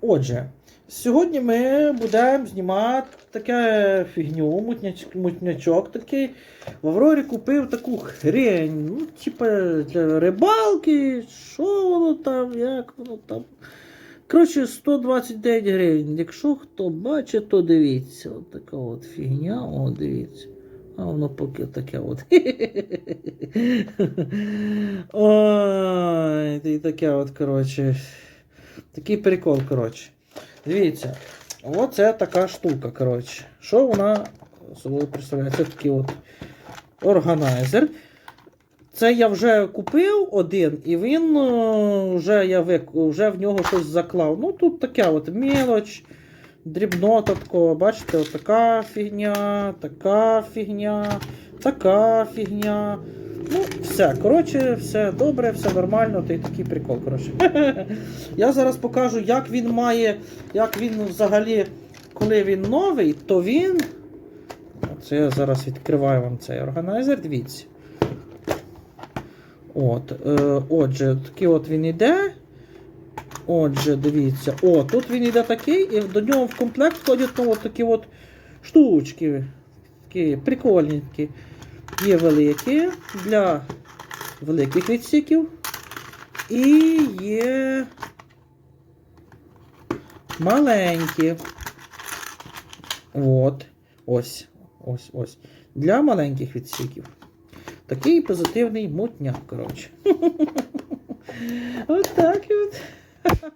Отже, сьогодні ми будемо знімати таке фігню, мутняч, мутнячок такий. В Аврорі купив таку хрень. Ну, типа для рибалки, що воно там, як воно там. Коротше, 129 гривень. Якщо хто бачить, то дивіться. От така от фігня, о, дивіться. А воно поки таке от. Ой, і таке от, коротше. Такий прикол, коротше. Дивіться. Оце така штука, коротше. Що вона собою представляє? Це такий от органайзер. Це я вже купив один, і він е, вже я вик... вже в нього щось заклав. Ну тут таке от мелоч, дрібнота такого, бачите, от така фігня, така фігня, така фігня. Ну, все, коротше, все добре, все нормально, то й такий прикол. коротше. Я зараз покажу, як він має, як він взагалі, коли він новий, то він. Це я зараз відкриваю вам цей органайзер, дивіться. От, е, Отже, такий от він іде. Отже, дивіться. О, тут він іде такий, і до нього в комплект входять ну, от такі от штучки. Такі прикольні. Такі. Є великі для великих відсіків. І є маленькі. От. Ось. Ось ось. Для маленьких відсіків. Такий позитивний мутняк, коротше. От так от.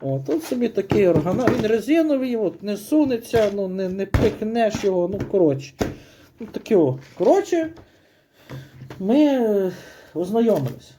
О, тут собі такий органа. Він резиновий, от, не сунеться, ну, не, не пихнеш його, ну, коротше. Таке о. Коротше, ми е, ознайомились.